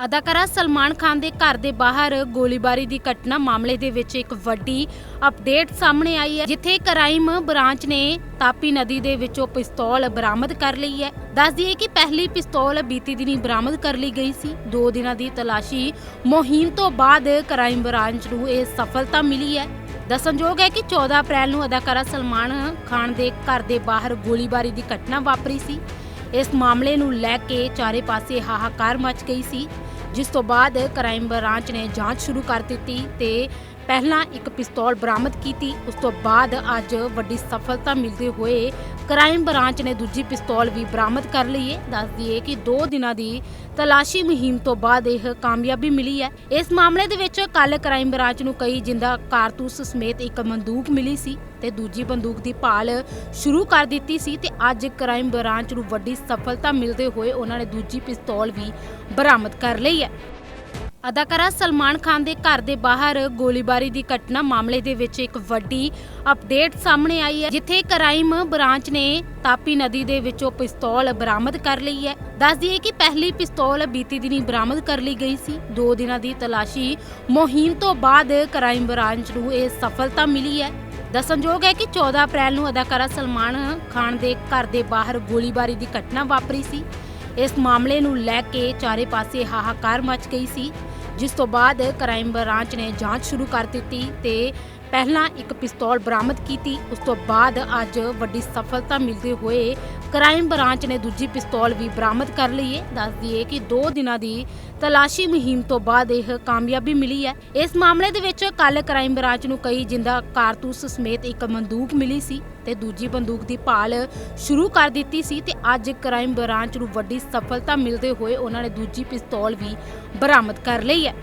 ਅਦਾਕਾਰਾ ਸਲਮਾਨ ਖਾਨ ਦੇ ਘਰ ਦੇ ਬਾਹਰ ਗੋਲੀਬਾਰੀ ਦੀ ਘਟਨਾ ਮਾਮਲੇ ਦੇ ਵਿੱਚ ਇੱਕ ਵੱਡੀ ਅਪਡੇਟ ਸਾਹਮਣੇ ਆਈ ਹੈ, ਜਿੱਥੇ ਕ੍ਰਾਈਮ ਬ੍ਰਾਂਚ ਨੇ ਤਾਪੀ ਨਦੀ ਦੇ ਵਿੱਚੋਂ ਪਿਸਤੌਲ ਬਰਾਮਦ ਕਰ ਲਈ ਹੈ। ਦੱਸ ਦਈਏ ਕਿ ਪਹਿਲੀ ਪਿਸਤੌਲ ਬੀਤੀ ਦਿਨੀ ਬਰਾਮਦ ਕਰ ਲਈ ਗਈ ਸੀ। ਦੋ ਦਿਨਾਂ ਦੀ ਤਲਾਸ਼ੀ ਮੁਹਿੰਮ ਤੋਂ ਬਾਅਦ ਕ੍ਰਾਈਮ ਬ੍ਰਾਂਚ ਨੂੰ ਇਹ ਸਫਲਤਾ ਮਿਲੀ ਹੈ। ਦੱਸਣਯੋਗ ਹੈ ਕਿ 14 ਅਪ੍ਰੈਲ ਨੂੰ ਅਦਾਕਾਰਾ ਸਲਮਾਨ ਖਾਨ ਦੇ ਘਰ ਦੇ ਬਾਹਰ ਗੋਲੀਬਾਰੀ ਦੀ ਘਟਨਾ ਵਾਪਰੀ ਸੀ। ਇਸ ਮਾਮਲੇ ਨੂੰ ਲੈ ਕੇ ਚਾਰੇ ਪਾਸੇ ਹਾਹਾਕਾਰ ਮਚ ਗਈ ਸੀ। ਜਿਸ ਤੋਂ ਬਾਅਦ ਕ੍ਰਾਈਮ ਬ੍ਰਾਂਚ ਨੇ ਜਾਂਚ ਸ਼ੁਰੂ ਕਰ ਦਿੱਤੀ ਤੇ ਪਹਿਲਾਂ ਇੱਕ ਪਿਸਤੌਲ ਬਰਾਮਦ ਕੀਤੀ, ਉਸ ਤੋਂ ਬਾਅਦ ਅੱਜ ਵੱਡੀ ਸਫਲਤਾ ਮਿਲਦੇ ਹੋਏ ਕ੍ਰਾਈਮ ਬ੍ਰਾਂਚ ਨੇ ਦੂਜੀ ਪਿਸਤੌਲ ਵੀ ਬਰਾਮਦ ਕਰ ਲਈ ਹੈ। ਦੱਸ ਦਈਏ ਕਿ 2 ਦਿਨਾਂ ਦੀ ਤਲਾਸ਼ੀ ਮੁਹਿੰਮ ਤੋਂ ਬਾਅਦ ਇਹ ਕਾਮਯਾਬੀ ਮਿਲੀ ਹੈ। ਇਸ ਮਾਮਲੇ ਦੇ ਵਿੱਚ ਕੱਲ ਕ੍ਰਾਈਮ ਬ੍ਰਾਂਚ ਨੂੰ ਕਈ ਜਿੰਦਾ ਕਾਰਤੂਸ ਸਮੇਤ ਇੱਕ ਬੰਦੂਕ ਮਿਲੀ ਸੀ ਤੇ ਦੂਜੀ ਬੰਦੂਕ ਦੀ ਭਾਲ ਸ਼ੁਰੂ ਕਰ ਦਿੱਤੀ ਸੀ ਤੇ ਅੱਜ ਕ੍ਰਾਈਮ ਬ੍ਰਾਂਚ ਨੂੰ ਵੱਡੀ ਸਫਲਤਾ ਮਿਲਦੇ ਹੋਏ ਉਹਨਾਂ ਨੇ ਦੂਜੀ ਪਿਸਤੌਲ ਵੀ ਬਰਾਮਦ ਕਰ ਲਈ ਹੈ। ਅਦਾਕਾਰਾ ਸਲਮਾਨ ਖਾਨ ਦੇ ਘਰ ਦੇ ਬਾਹਰ ਗੋਲੀਬਾਰੀ ਦੀ ਘਟਨਾ ਮਾਮਲੇ ਦੇ ਵਿੱਚ ਇੱਕ ਵੱਡੀ ਅਪਡੇਟ ਸਾਹਮਣੇ ਆਈ ਹੈ, ਜਿੱਥੇ ਕ੍ਰਾਈਮ ਬ੍ਰਾਂਚ ਨੇ ਤਾਪੀ ਨਦੀ ਦੇ ਵਿੱਚੋਂ ਪਿਸਤੌਲ ਬਰਾਮਦ ਕਰ ਲਈ ਹੈ। ਦੱਸ ਦਈਏ ਕਿ ਪਹਿਲੀ ਪਿਸਤੌਲ ਬੀਤੀ ਦਿਨੀ ਬਰਾਮਦ ਕਰ ਲਈ ਗਈ ਸੀ। ਦੋ ਦਿਨਾਂ ਦੀ ਤਲਾਸ਼ੀ ਮੁਹਿੰਮ ਤੋਂ ਬਾਅਦ ਕ੍ਰਾਈਮ ਬ੍ਰਾਂਚ ਨੂੰ ਇਹ ਸਫਲਤਾ ਮਿਲੀ ਹੈ। ਦੱਸਣਯੋਗ ਹੈ ਕਿ 14 ਅਪ੍ਰੈਲ ਨੂੰ ਅਦਾਕਾਰਾ ਸਲਮਾਨ ਖਾਨ ਦੇ ਘਰ ਦੇ ਬਾਹਰ ਗੋਲੀਬਾਰੀ ਦੀ ਘਟਨਾ ਵਾਪਰੀ ਸੀ। ਇਸ ਮਾਮਲੇ ਨੂੰ ਲੈ ਕੇ ਚਾਰੇ ਪਾਸੇ ਹਾਹਾਕਾਰ ਮਚ ਗਈ ਸੀ। ਜਿਸ ਤੋਂ ਬਾਅਦ ਕ੍ਰਾਈਮ ਬ੍ਰਾਂਚ ਨੇ ਜਾਂਚ ਸ਼ੁਰੂ ਕਰ ਦਿੱਤੀ ਤੇ ਪਹਿਲਾਂ ਇੱਕ ਪਿਸਤੌਲ ਬਰਾਮਦ ਕੀਤੀ, ਉਸ ਤੋਂ ਬਾਅਦ ਅੱਜ ਵੱਡੀ ਸਫਲਤਾ ਮਿਲਦੇ ਹੋਏ ਕ੍ਰਾਈਮ ਬ੍ਰਾਂਚ ਨੇ ਦੂਜੀ ਪਿਸਤੌਲ ਵੀ ਬਰਾਮਦ ਕਰ ਲਈ ਹੈ। ਦੱਸ ਦਈਏ ਕਿ 2 ਦਿਨਾਂ ਦੀ ਤਲਾਸ਼ੀ ਮੁਹਿੰਮ ਤੋਂ ਬਾਅਦ ਇਹ ਕਾਮਯਾਬੀ ਮਿਲੀ ਹੈ। ਇਸ ਮਾਮਲੇ ਦੇ ਵਿੱਚ ਕੱਲ ਕ੍ਰਾਈਮ ਬ੍ਰਾਂਚ ਨੂੰ ਕਈ ਜਿੰਦਾ ਕਾਰਤੂਸ ਸਮੇਤ ਇੱਕ ਬੰਦੂਕ ਮਿਲੀ ਸੀ ਤੇ ਦੂਜੀ ਬੰਦੂਕ ਦੀ ਭਾਲ ਸ਼ੁਰੂ ਕਰ ਦਿੱਤੀ ਸੀ ਤੇ ਅੱਜ ਕ੍ਰਾਈਮ ਬ੍ਰਾਂਚ ਨੂੰ ਵੱਡੀ ਸਫਲਤਾ ਮਿਲਦੇ ਹੋਏ ਉਹਨਾਂ ਨੇ ਦੂਜੀ ਪਿਸਤੌਲ ਵੀ ਬਰਾਮਦ ਕਰ ਲਈ ਹੈ।